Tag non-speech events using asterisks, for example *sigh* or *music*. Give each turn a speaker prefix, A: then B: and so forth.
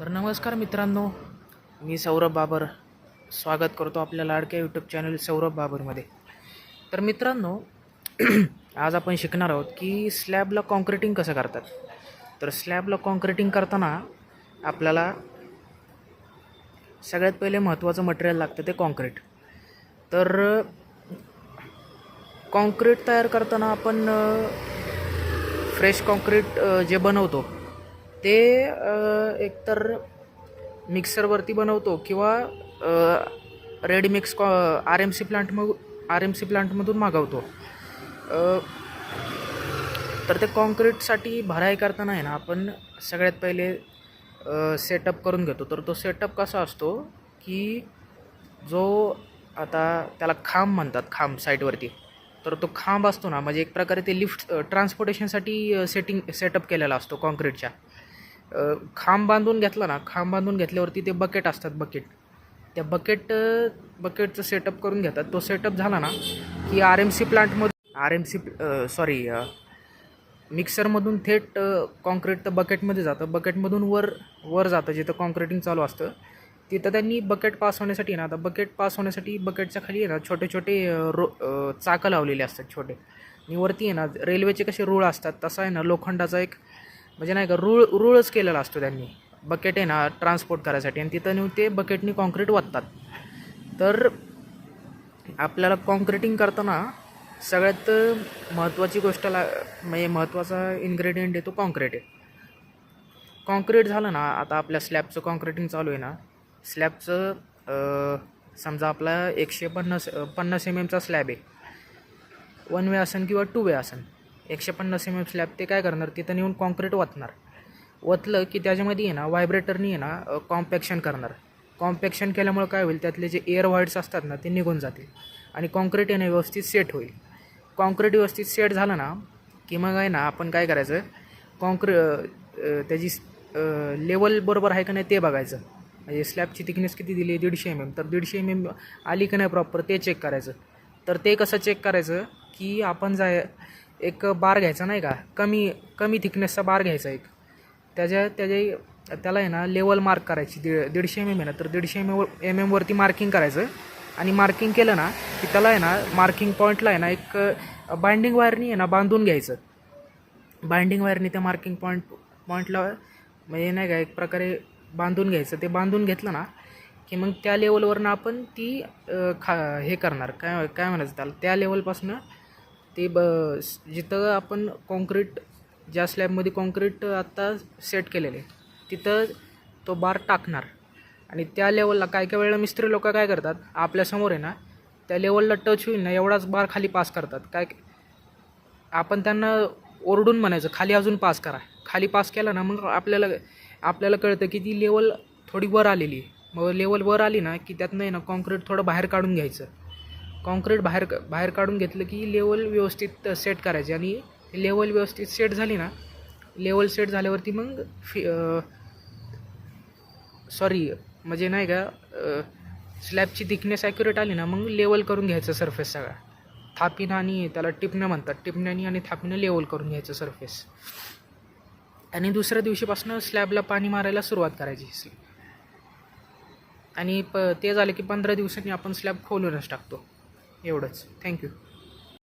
A: तर नमस्कार मित्रांनो मी सौरभ बाबर. स्वागत करतो आपल्या लाडक्या यूट्यूब चॅनल सौरभ बाबरमध्ये. तर मित्रांनो *clears throat* आज आपण शिकणार आहोत की स्लॅबला कॉन्क्रिटिंग कसं करतात? तर स्लॅबला कॉन्क्रिटिंग करताना आपल्याला सगळ्यात पहिले महत्त्वाचं मटेरियल लागतं ते कॉन्क्रीट तर कॉन्क्रीट तयार करताना आपण फ्रेश कॉन्क्रीट जे बनवतो ते एकतर मिक्सरवरती बनवतो किंवा रेडीमिक्स कॉ आर एम सी प्लांट मग आर एम सी प्लांटमधून मागवतो. तर ते कॉन्क्रीटसाठी भराई करताना आहे ना आपण सगळ्यात पहिले सेटअप करून घेतो. तर तो सेटअप कसा असतो की जो आता त्याला खांब म्हणतात खांब साईडवरती. तर तो खांब असतो ना म्हणजे एक प्रकारे ते लिफ्ट ट्रान्सपोर्टेशनसाठी सेटिंग सेटअप केलेला असतो कॉन्क्रीटच्या. खांब बांधून घेतला ना खांब बांधून घेतल्यावरती ते बकेट असतात बकेट त्या बकेट बकेटचं सेटअप करून घेतात. तो सेटअप झाला ना की आर एम सी प्लांटमधून आर एम सी सॉरी मिक्सरमधून थेट कॉन्क्रीट तर बकेटमध्ये जातं. बकेटमधून वर वर जातं जिथं कॉन्क्रिटिंग चालू असतं. तिथं त्यांनी बकेट पास होण्यासाठी ना आता बकेट पास होण्यासाठी बकेटच्या खाली आहे ना छोटे छोटे रो चाकं लावलेले असतात छोटे. आणि वरती आहे ना रेल्वेचे कसे रूळ असतात तसा आहे ना लोखंडाचा एक म्हणजे नाही का रूळ रूळच केलेला असतो त्यांनी. बकेट आहे ना ट्रान्सपोर्ट करायसाठी. आणि तिथं नेऊन ते बकेटनी कॉन्क्रीट वाटतात तर आपल्याला कॉन्क्रिटिंग करताना सगळ्यात महत्त्वाची गोष्ट ला म्हणजे महत्त्वाचा इन्ग्रेडियंट आहे तो कॉन्क्रीट आहे. कॉन्क्रीट झालं ना आता आपल्या स्लॅबचं कॉन्क्रिटिंग चालू आहे ना. स्लॅबचं समजा आपला एकशे पन्नास पन्नास एम एमचा स्लॅब आहे. वन वे असन किंवा टू वे असन. एकशे पन्नास एम एम स्लॅब ते काय करणार? तिथं नेऊन कॉन्क्रीट ओतणार. ओतलं की त्याच्यामध्ये आहे ना व्हायब्रेटरनी आहे ना कॉम्पॅक्शन करणार. कॉम्पॅक्शन केल्यामुळं काय होईल? त्यातले जे एअर व्हाईड्स असतात ना ते निघून जातील. आणि कॉन्क्रीट येणे व्यवस्थित सेट होईल. कॉन्क्रीट व्यवस्थित सेट झालं ना की मग आहे ना आपण काय करायचं? कॉन्क्री त्याची लेवल बरोबर आहे का नाही ते बघायचं. म्हणजे स्लॅबची थिकनेस किती दिली आहे? दीडशे एम एम तर दीडशे एम एम आली का नाही प्रॉपर ते चेक करायचं. तर ते कसं चेक करायचं? की आपण जाय एक बार घ्यायचा नाही का? कमी कमी थिकनेसचा बार घ्यायचा एक. त्याच्या त्याच्या त्याला आहे ना लेवल मार्क करायची. दीड दीडशे एम एम आहे ना तर दीडशे एम एम एम एमवरती मार्किंग करायचं. आणि मार्किंग केलं ना की त्याला आहे ना मार्किंग पॉईंटला आहे ना एक बाइंडिंग वायरनी आहे ना बांधून घ्यायचं. बाइंडिंग वायरनी त्या मार्किंग पॉईंट पॉईंटला म्हणजे नाही का एक प्रकारे बांधून घ्यायचं. ते बांधून घेतलं ना की मग त्या लेवलवरनं आपण ती खा हे करणार. काय काय म्हणायचं त्याला? त्या लेवलपासनं ते ब जिथं आपण कॉन्क्रीट ज्या स्लॅबमध्ये कॉन्क्रीट आत्ता सेट केलेले तिथं तो बार टाकणार. आणि त्या लेवलला काय काय वेळेला मिस्त्री लोक काय करतात आपल्यासमोर आहे ना त्या लेवलला टच होईल ना एवढाच बार खाली पास करतात. काय आपण त्यांना ओरडून म्हणायचं खाली अजून पास करा. खाली पास केला ना मग आपल्याला आपल्याला कळतं की ती लेवल थोडी वर आलेली आहे. मग लेवल वर आली ना की त्यातनं आहे ना कॉन्क्रीट थोडं बाहेर काढून घ्यायचं. कॉन्क्रीट बाहेर बाहेर काढून घेतलं की लेवल व्यवस्थित सेट करायची. आणि लेवल व्यवस्थित सेट झाली ना लेवल सेट झाल्यावरती मग फि सॉरी म्हणजे नाही का स्लॅबची थिकनेस ॲक्युरेट आली ना मग लेवल करून घ्यायचं सरफेस सगळा. थापिनं आणि त्याला टिपणं म्हणतात. टिपण्यानी आणि थापिनं लेवल करून घ्यायचं सरफेस आणि दुसऱ्या दिवशीपासून स्लॅबला पाणी मारायला सुरुवात करायची. आणि प ते झालं की पंधरा दिवसांनी आपण स्लॅब खोलूनच टाकतो. एवढंच. थँक्यू